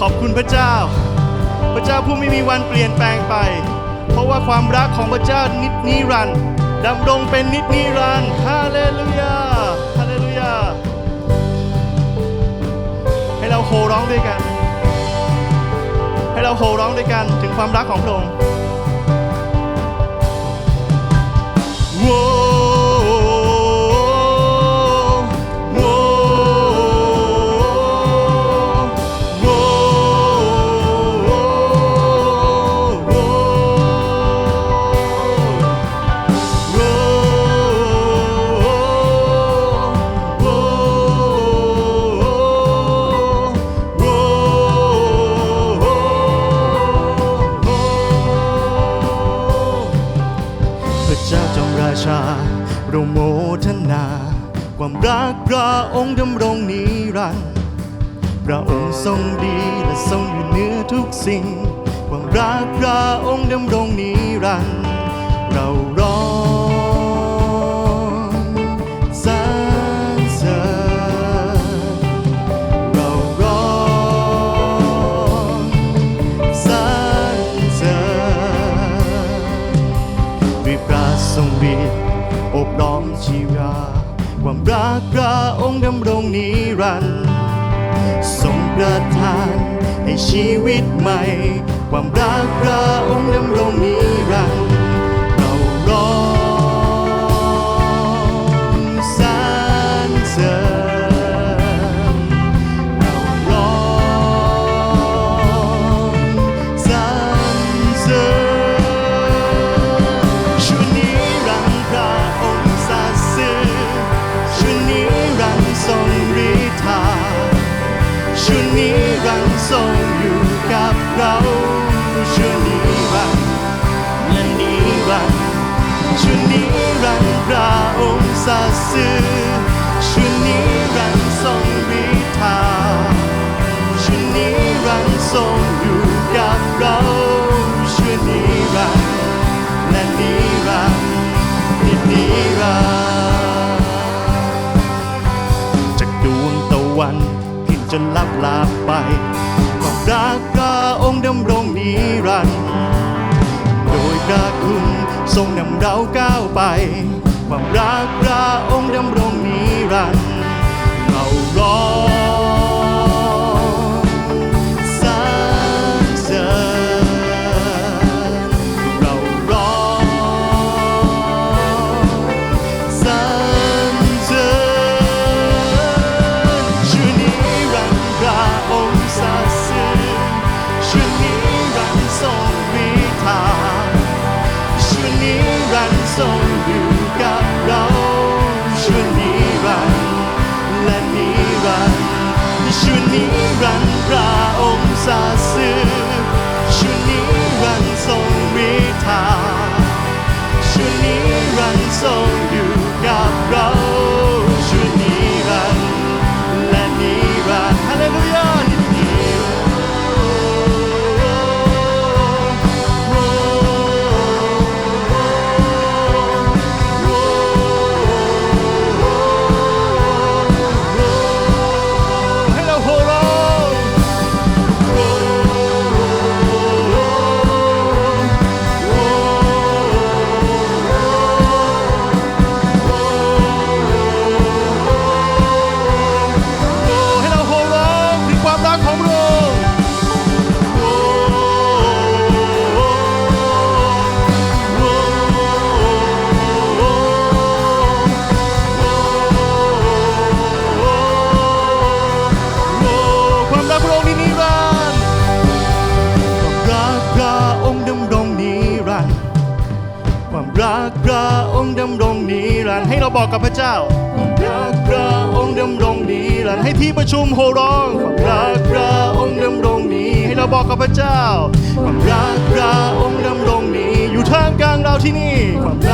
ขอบคุณพระเจ้า พระเจ้าผู้ไม่มีวันเปลี่ยนแปลงไป เพราะว่าความรักของพระเจ้านิดนิรันดร์ดำรงเป็นนิดนิรันดร์ฮาเลลูยาฮาเลลูยาให้เราโห่ร้องด้วยกัน ให้เราโห่ร้องด้วยกันถึงความรักของพระองค์ เราโมทนา ความรักพระองค์ดำรงนิรันดร์พระองค์ทรงดีและทรงอยู่เหนือทุกสิ่ง ความรักพระองค์ดำรงนิรันดร์เราร้อง ล้อมชีวา ความรักพระองค์ดำรงนิรันดร์ทรงประทานให้ชีวิตใหม่ ความรักพระองค์ดำรงนิรันดร์ รังทรงอยู่กับเราชุดนี้รันดร์และนิรันดร์ชุดนี้รันดร์พระองค์สัตย์ซื่อชุดนี้รันดร์ทรงฤทาชุดนิรันดร์ทรง ทรงนำเราก้าวไป ความรักพระองค์ดำรงนิรันดร์เราร้อง ทรงอยู่กับเราชั่วนิรันดร์และนิรันดร์ชั่วนิรันดร์พระองค์สัตย์ซื่อชุดนี้รันดร์ทรงมีทางชั่วนิรันดร์ทรง บอกกับพระเจ้าความรักพระองค์ดำรงนิรันดร์ให้ที่ประชุมโหร้องความรักพระองค์ดำรงนี้ให้เราบอกกับพระเจ้าความรักพระองค์ดำรงนี้อยู่ท่ามกลางเราที่นี่ความรัก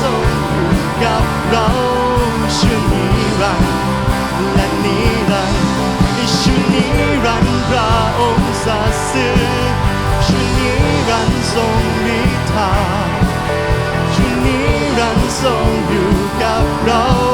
ทรงอยู่กับเราชั่วรันและนิรันชั่วรันพระองค์ซื่อชั่วนรันดร์ทรงฤทธาชั่วนรันทรงอยู่กับเรา